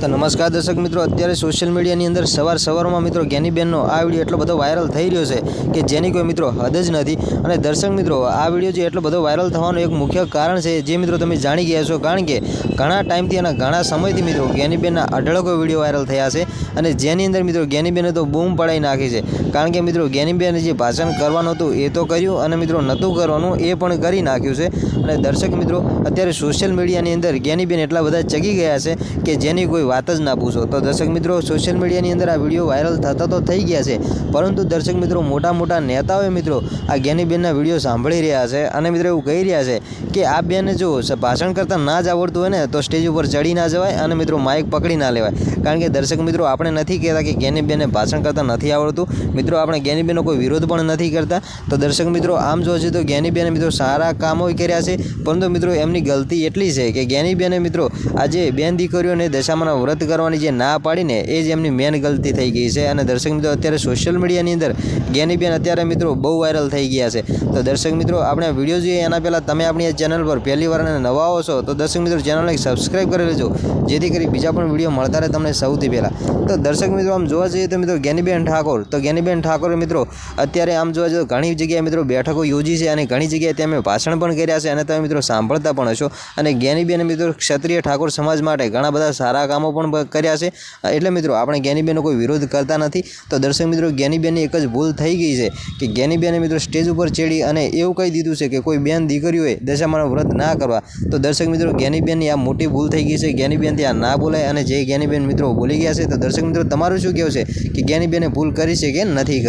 તો નમસ્કાર દર્શક મિત્રો, અત્યારે સોશિયલ મીડિયાની અંદર સવાર સવારમાં મિત્રો જ્ઞાનીબેનનો આ વીડિયો એટલો બધો વાયરલ થઈ રહ્યો છે કે જેની કોઈ મિત્રો હદ જ નથી. અને દર્શક મિત્રો, આ વીડિયો જે એટલો બધો વાયરલ થવાનું એક મુખ્ય કારણ છે, જે મિત્રો તમે જાણી ગયા છો, કારણ કે ઘણા ટાઈમથી અને ઘણા સમયથી મિત્રો જ્ઞાનીબેનના અઢળકો વીડિયો વાયરલ થયા છે અને જેની અંદર મિત્રો જ્ઞાનીબેને તો બૂમ પડાવી નાખી છે. કારણ કે મિત્રો જ્ઞાનીબેને જે ભાષણ કરવાનું હતું એ તો કર્યું અને મિત્રો નહોતું કરવાનું એ પણ કરી નાખ્યું છે. અને દર્શક મિત્રો, અત્યારે સોશિયલ મીડિયાની અંદર જ્ઞાનીબેન એટલા બધા ચગી ગયા છે કે જેની કોઈ વાત જ ના પૂછો. તો દર્શક મિત્રો સોશિયલ મીડિયાની અંદર આ વીડિયો વાયરલ થતા તો થઈ ગયા છે, પરંતુ દર્શક મિત્રો, મોટા મોટા નેતાઓએ મિત્રો આ જ્ઞાનીબેનના વીડિયો સાંભળી રહ્યા છે અને મિત્રો એવું કહી રહ્યા છે કે આ બેનને જો ભાષણ કરતાં ના જ આવડતું હોય ને, તો સ્ટેજ ઉપર ચડી ના જવાય અને મિત્રો માઇક પકડી ના લેવાય. કારણ કે દર્શક મિત્રો, આપણે નથી કહેતા કે જ્ઞાનીબેનને ભાષણ કરતાં નથી આવડતું. મિત્રો, આપણે જ્ઞાનીબેનનો કોઈ વિરોધ પણ નથી કરતા. તો દર્શક મિત્રો, આમ જોવા જઈએ તો જ્ઞાનીબેને મિત્રો સારા કામો કર્યા છે, પરંતુ મિત્રો એમની ગલતી એટલી છે કે જ્ઞાનીબેને મિત્રો આજે બેન દીકરીઓને દશામાના વ્રત કરવાની જે ના પાડીને એ જ એમની મેન ગલતી થઈ ગઈ છે. અને દર્શક મિત્રો, અત્યારે સોશિયલ મીડિયાની અંદર જ્ઞાનીબેન અત્યારે મિત્રો બહુ વાયરલ થઈ ગયા છે. તો દર્શક મિત્રો, આપણે વીડિયો જોઈએ, એના પહેલાં તમે આપણી ચેનલ પર પહેલી વાર અને નવા આવો છો, તો દર્શક મિત્રો ચેનલને સબસ્ક્રાઈબ કરી લેજો. જેથી કરી બીજા પણ વીડિયો મળતા રહે તમને સૌથી પહેલાં. તો દર્શક મિત્રો, આમ જોવા જઈએ તો મિત્રો, જ્ઞાનીબેન ઠાકોર, તો જ્ઞાનીબેન ઠાકોર મિત્રો, અત્યારે આમ જોવા જઈએ ઘણી જગ્યાએ મિત્રો બેઠકો યોજી છે અને ઘણી જગ્યાએ તેમણે ભાષણ પણ કર્યા છે અને તમે મિત્રો સાંભળતા પણ હશો. અને જ્ઞાનીબેન મિત્રો ક્ષત્રિય ઠાકોર સમાજ માટે ઘણા બધા સારા કામો પણ કર્યા છે. એટલે મિત્રો, આપણે જ્ઞાનીબેનનો કોઈ વિરોધ કરતા નથી. તો દર્શક મિત્રો, જ્ઞાનીબેનની એક જ ભૂલ થઈ ગઈ છે કે જ્ઞાનીબેને મિત્રો સ્ટેજ ઉપર ચડી અને એવું કહી દીધું છે કે કોઈ બેન દીકરીઓએ દશામાનું વ્રત ના કરવા. તો દર્શક મિત્રો, જ્ઞાનીબેનની આ મોટી ભૂલ થઈ ગઈ છે. જ્ઞાનીબેન ત્યાં ના બોલાય અને જે જ્ઞાનીબેન મિત્રો બોલી ગયા છે, તો દર્શક મિત્રો, તમારું શું કહેવું છે કે જ્ઞાનીબેને ભૂલ કરી છે કે નથી કરી?